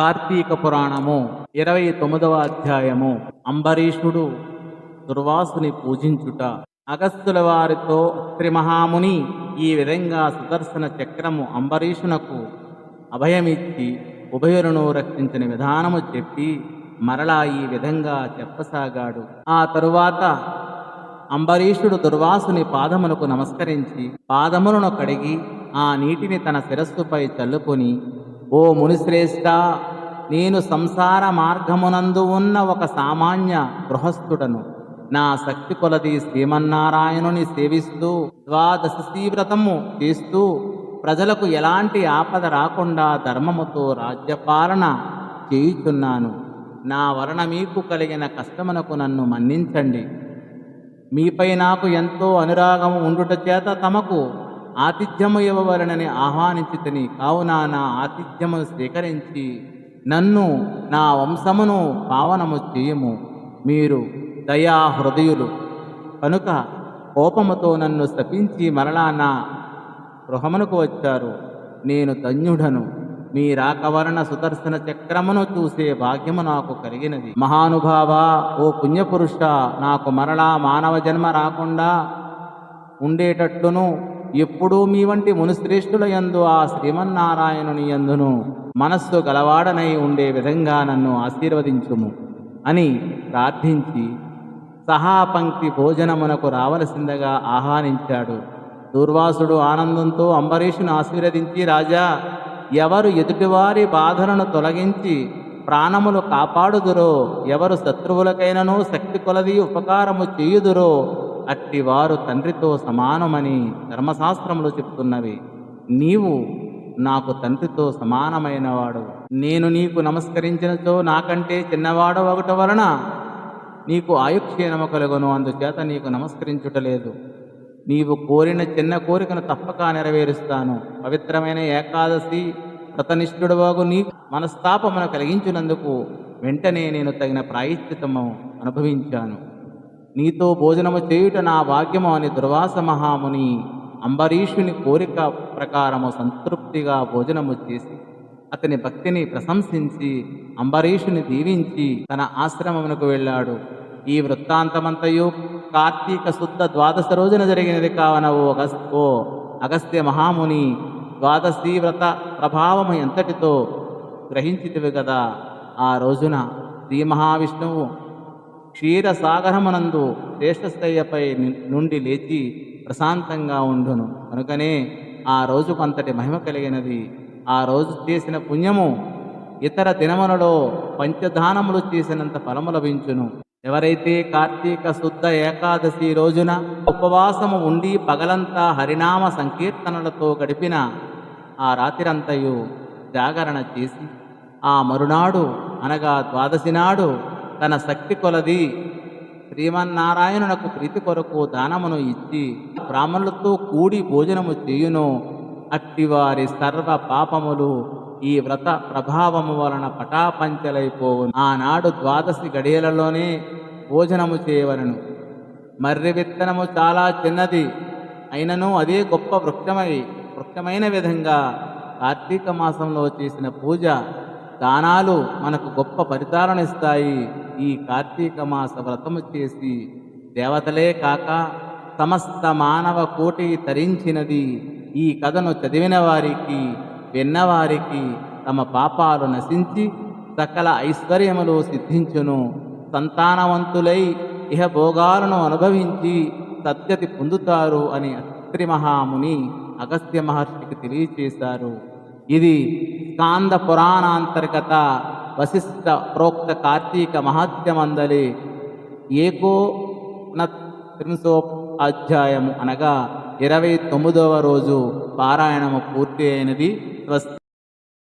కార్తీక పురాణము ఇరవై తొమ్మిదవ అధ్యాయము. అంబరీషుడు దుర్వాసుని పూజించుట. అగస్తుల వారితో త్రిమహాముని ఈ విధంగా సుదర్శన చక్రము అంబరీషునకు అభయమిచ్చి ఉభయులను రక్షించిన విధానము చెప్పి మరలా ఈ విధంగా చెప్పసాగాడు. ఆ తరువాత అంబరీషుడు దుర్వాసుని పాదములకు నమస్కరించి పాదములను కడిగి ఆ నీటిని తన శిరస్సుపై చల్లుకొని ఓ మునిశ్రేష్ఠ నేను సంసార మార్గమునందు ఉన్న ఒక సామాన్య గృహస్థుడను. నా శక్తి కొలది శ్రీమన్నారాయణుని సేవిస్తూ ద్వాదశ తీవ్రతము చేస్తూ ప్రజలకు ఎలాంటి ఆపద రాకుండా ధర్మముతో రాజ్యపాలన చేయుచున్నాను. నా వలన మీకు కలిగిన కష్టమునకు నన్ను మన్నించండి. మీపై నాకు ఎంతో అనురాగము ఉండుట చేత తమకు ఆతిథ్యము ఇవ్వవలనని ఆహ్వానించితిని కావున నా ఆతిథ్యమును స్వీకరించి నన్ను నా వంశమును పావనము చేయము. మీరు దయా హృదయులు కనుక కోపముతో నన్ను శపించి మరలా నా గృహమునకు వచ్చారు. నేను ధన్యుడను. మీ రాకవరణ సుదర్శన చక్రమును చూసే భాగ్యము నాకు కలిగినది. మహానుభావ ఓ పుణ్యపురుష నాకు మరలా మానవ జన్మ రాకుండా ఉండేటట్లును ఎప్పుడూ మీ వంటి మునిశ్రేష్ఠుల యందు ఆ శ్రీమన్నారాయణుని యందును మనస్సు గలవాడనై ఉండే విధంగా నన్ను ఆశీర్వదించుము అని ప్రార్థించి సహాపంక్తి భోజనమునకు రావలసిందగా ఆహ్వానించాడు. దూర్వాసుడు ఆనందంతో అంబరీషును ఆశీర్వదించి రాజా ఎవరు ఎదుటివారి బాధలను తొలగించి ప్రాణములు కాపాడుదురో ఎవరు శత్రువులకైనను శక్తి కొలది ఉపకారము చేయుదురో అట్టివారు తండ్రితో సమానమని ధర్మశాస్త్రములు చెప్తున్నవి. నీవు నాకు తండ్రితో సమానమైనవాడు. నేను నీకు నమస్కరించినచో నాకంటే చిన్నవాడు ఒకటి వలన నీకు ఆయుక్షీణము కలుగును. అందుచేత నీకు నమస్కరించుటలేదు నీవు కోరిన చిన్న కోరికను తప్పక నెరవేరుస్తాను. పవిత్రమైన ఏకాదశి వ్రతనిష్ఠుడవాగు నీ మనస్తాపమును కలిగించినందుకు వెంటనే నేను తగిన ప్రాయశ్చితము అనుభవించాను. నీతో భోజనము చేయుట నా భాగ్యము అని దుర్వాస మహాముని అంబరీషుని కోరిక ప్రకారము సంతృప్తిగా భోజనము చేసి అతని భక్తిని ప్రశంసించి అంబరీషుని దీవించి తన ఆశ్రమమునకు వెళ్ళాడు. ఈ వృత్తాంతమంతయు కార్తీక శుద్ధ ద్వాదశ రోజున జరిగినది కావన ఓ అగస్ ఓ అగస్త్య మహాముని ద్వాదశీ వ్రత ప్రభావము ఎంతటితో గ్రహించితివి కదా ఆ రోజున శ్రీ మహావిష్ణువు క్షీరసాగరమనందు శ్రేష్ఠస్థయ్యపై నుండి లేచి ప్రశాంతంగా ఉండును. కనుకనే ఆ రోజు కొంతటి మహిమ కలిగినది. ఆ రోజు చేసిన పుణ్యము ఇతర దినములలో పంచదానములు చేసినంత ఫలము లభించును. ఎవరైతే కార్తీక శుద్ధ ఏకాదశి రోజున ఉపవాసము ఉండి పగలంతా హరినామ సంకీర్తనలతో గడిపిన ఆ రాత్రంతయు జాగరణ చేసి ఆ మరునాడు అనగా ద్వాదశి నాడు తన శక్తి కొలది. శ్రీమన్నారాయణునకు ప్రీతి కొరకు దానమును ఇచ్చి బ్రాహ్మణులతో కూడి భోజనము చేయును. అట్టివారి సర్వ పాపములు ఈ వ్రత ప్రభావము వలన పటాపంచలైపోవు ఆనాడు ద్వాదశి గడియలలోనే భోజనము చేయవలను. మర్రి విత్తనము చాలా చిన్నది. అయినను అదే గొప్ప వృక్షమై వృక్షమైన విధంగా కార్తీక మాసంలో చేసిన పూజ దానాలు మనకు గొప్ప ఫలితాలను ఇస్తాయి. ఈ కార్తీక మాస వ్రతము చేసి దేవతలే కాక సమస్త మానవ కోటి తరించినది. ఈ కథను చదివిన వారికి విన్నవారికి తమ పాపాలు నశించి సకల ఐశ్వర్యములు సిద్ధించును. సంతానవంతులై ఇహ భోగాలను అనుభవించి సత్యతి పొందుతారు అని అత్రి మహాముని అగస్త్య మహర్షికి తెలియచేశారు. ఇది స్కాంద పురాణాంతర్గత వశిష్ట ప్రోక్త కార్తీక మహాత్యమందలి ఏకోన త్రింశో అధ్యాయము అనగా ఇరవై తొమ్మిదవ రోజు పారాయణము పూర్తి అయినది. స్వస్తి